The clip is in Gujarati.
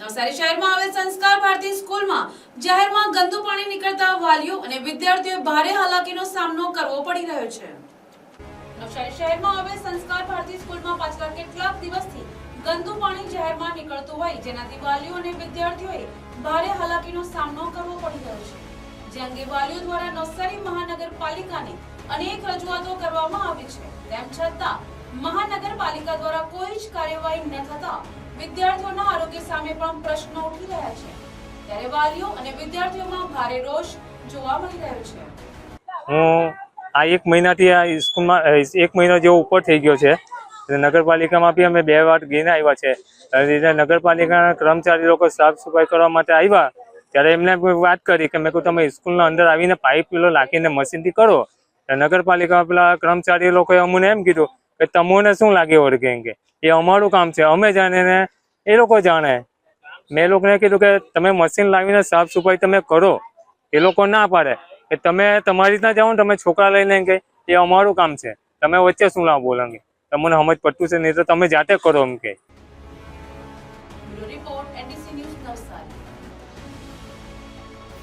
નવસારી શહેરમાં આવેલ સંસ્કાર ભારતી સ્કૂલમાં જાહેરમાં ગંદુ પાણી નીકળતા વાલીઓ અને વિદ્યાર્થીઓએ ભારે હાલાકીનો સામનો કરવો પડી રહ્યો છે. નવસારી શહેરમાં આવેલ સંસ્કાર ભારતી સ્કૂલમાં પાછલા કેટલાક દિવસથી ગંદુ પાણી જાહેરમાં નીકળતું હોય, જેનાથી વાલીઓ અને વિદ્યાર્થીઓએ ભારે હાલાકીનો સામનો કરવો પડી રહ્યો છે. જે અંગે વાલીઓ દ્વારા નવસારી મહાનગરપાલિકાને અનેક રજૂઆતો કરવામાં આવી છે. તેમ છતાં મહાનગરપાલિકા દ્વારા કોઈ જ કાર્યવાહી ન થતા વિદ્યાર્થીઓના આરોગ્ય સામે પણ પ્રશ્નો ઉઠી રહ્યા છે. ત્યારે વાલીઓ અને વિદ્યાર્થીઓમાં ભારે રોષ જોવા મળી રહ્યો છે. હું આ એક મહિનાથી આ સ્કૂલમાં એક મહિનો જેવો ઉપર થઈ ગયો છે. નગરપાલિકામાં બી અમે બે વાર ગઈને આવ્યા છે. નગરપાલિકાના કર્મચારી લોકો સાફ સફાઈ કરવા માટે આવ્યા, ત્યારે એમને વાત કરી કે મેં કહું તમે સ્કૂલના અંદર આવીને પાઇપ પેલો નાખીને મશીનથી કરો. નગરપાલિકા પેલા કર્મચારી લોકોએ અમને એમ કીધું કે તમને શું લાગે વળગે કે? એ અમારું કામ છે. અમે જાણે ને એ લોકો જાણે. મેં લોકોને કીધું કે તમે મશીન લાવીને સાફ સફાઈ તમે કરો. એ લોકો ના પાડે. કે તમે તમારી રીતના જાઓ ને તમે છોકરા લઈને કે એ અમારું કામ છે. તમે વચ્ચે શું લાવો બોલાંગે તમને સમજ પડતું છે, નહીં તો તમે જાતે કરો એમ કે. Report NDC news Navsari.